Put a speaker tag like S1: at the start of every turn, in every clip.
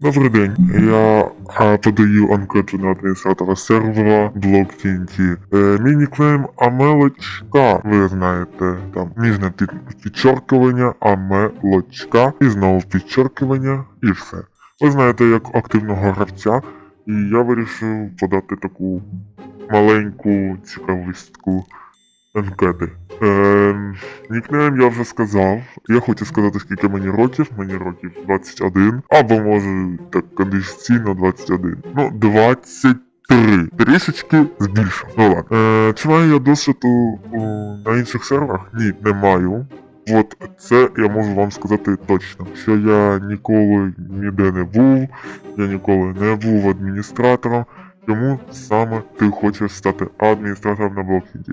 S1: Добрий день. Я а, подаю анкету на адміністратора сервера блок TNT. Е, мій нікнейм Амелочка. Ви знаєте, там міжне під, підчоркування, Амелочка. І знову підчоркування, і все. Ви знаєте, як активного гравця, і я вирішив подати таку маленьку цікавистку анкети. Е, нікнейм я вже сказав. Я хочу сказати, скільки мені років. Мені років 21. Або може так кондиційно 21. Ну, 23. Трішечки збільшив. Ну ладно. Е, чи маю я досвіду на інших серверах? Ні, не маю. От це я можу вам сказати точно, що я ніколи ніде не був, я ніколи не був адміністратором. Чому саме ти хочеш стати адміністратором на блокінді?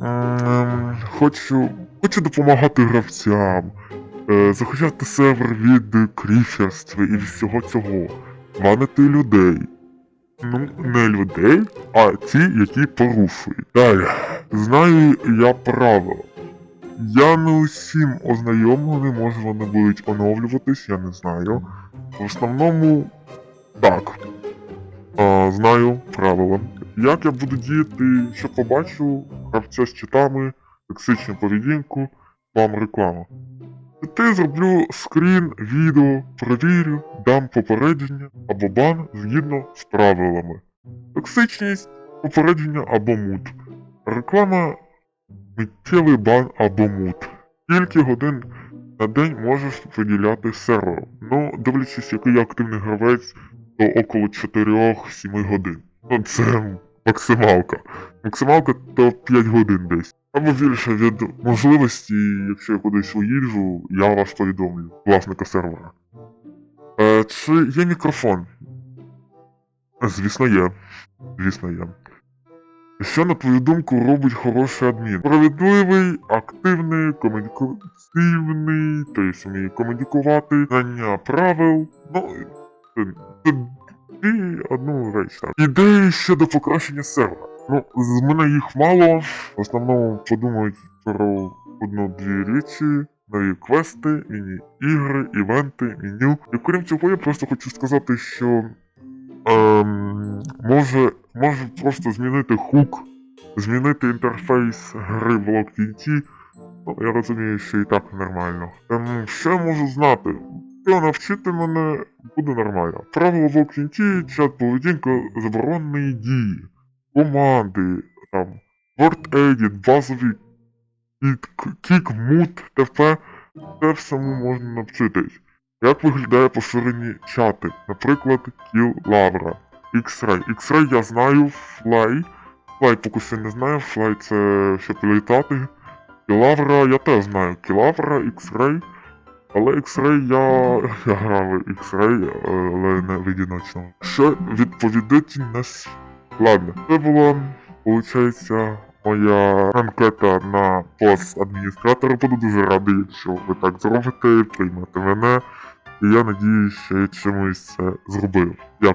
S1: Ем, хочу, хочу допомагати гравцям, е, захищати сервер від кріферства і всього цього, ванити людей. Ну, не людей, а ті, які порушують. Далі. Знаю я правила. Я не усім ознайомлений, може вони будуть оновлюватись, я не знаю. В основному так. А, знаю правила. Як я буду діяти, що побачу, гравця з читами, токсичну поведінку, вам реклама. Ти зроблю скрін, відео, перевірю, дам попередження або бан згідно з правилами. Токсичність, попередження або мут. Реклама миттєвий бан або мут. Скільки годин на день можеш виділяти серверу? Ну, дивлячись, який я активний гравець, то около 4-7 годин. Ну, це максималка. Максималка то 5 годин десь. Або більше від можливості, якщо я кудись уїжджу, я вас повідомлю, власника сервера. Е, чи є мікрофон? Звісно, є. Звісно, є. Що, на твою думку, робить хороший адмін? Справедливий, активний, комунікативний, тобто вміє комунікувати, знання правил. Ну, це, це дві одну так. Ідеї щодо покращення сервера. Ну, з мене їх мало. В основному подумають про одну-дві речі, нові квести, міні-ігри, івенти, меню. І крім цього, я просто хочу сказати, що ем, може, може просто змінити хук, змінити інтерфейс гри Block TNT. Ну, я розумію, що і так нормально. Ем, що я можу знати? Що навчити мене буде нормально. Правила Block TNT, чат поведінка, заборонені дії, команди, там, Word Edit, базові кік, мут, ТП, це всьому можна навчитись. Як виглядає поширені чати, наприклад, Kill Lavra, X-Ray. X-Ray я знаю, Fly. Fly поки що не знаю, Fly це щоб літати. Кілавра я теж знаю. Кілавра, X-Ray. Але X-Ray я. я грав X-Ray, але не в одиночному. Що відповідати с- Ладно, це була, виходить, моя анкета на пост адміністратора. Буду дуже радий, якщо ви так зробите, приймете мене. І я надіюсь, що я чимось це зробив. Дякую.